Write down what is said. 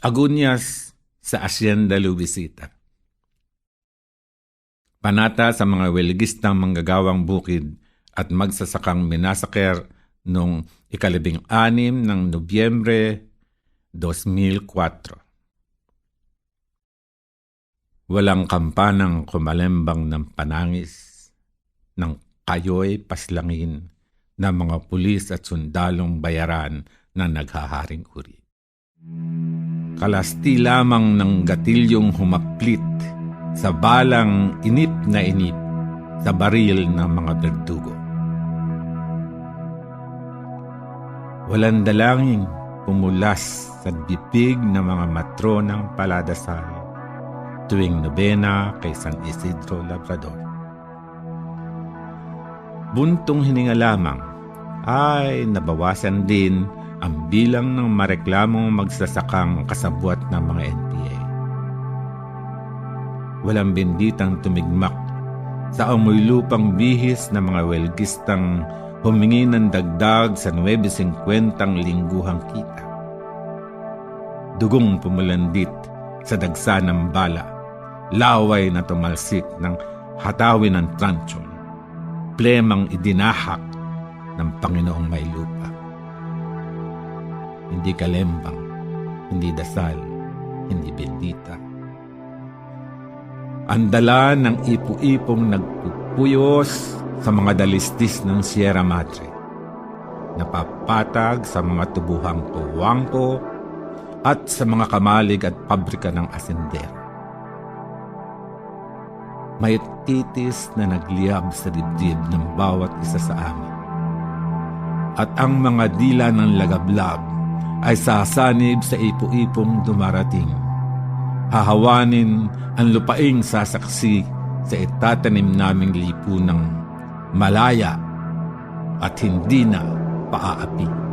Agunias sa Hacienda Luisita. Panata sa mga weligistang manggagawang bukid at magsasakang minasaker noong ikalibing anim ng Nobyembre 2004. Walang kampanang kumalembang ng panangis ng kayo'y paslangin ng mga pulis at sundalong bayaran na naghaharing uri. Kalasti lamang ng gatilyong humaplit sa balang inip na inip sa baril ng mga berdugo. Walang dalangin pumulas sa bibig ng mga matronang paladasal tuwing nobena kay San Isidro Labrador. Buntong hininga lamang ay nabawasan din ang bilang ng mareklamong magsasakang kasabwat ng mga NPA. Walang benditang tumigmak sa amoy lupang bihis ng mga welgistang humingi ng dagdag sa 9.50 lingguhang kita. Dugong pumulandit sa dagsa ng bala, laway na tumalsik ng hatawin ng transyon, plemang idinahak ng Panginoong may lupa. Hindi kalembang, hindi dasal, hindi bendita. Ang dala ng ipu-ipong nagpupuyos sa mga dalistis ng Sierra Madre, napapatag sa mga tubuhang tuwangko at sa mga kamalig at pabrika ng asendero. May titis na nagliyab sa dibdib ng bawat isa sa amin. At ang mga dila ng lagablab ay sasanib sa ipo-ipong dumarating. Hahawanin ang lupaing sasaksi sa itatanim naming lipunang malaya at hindi na paaapi.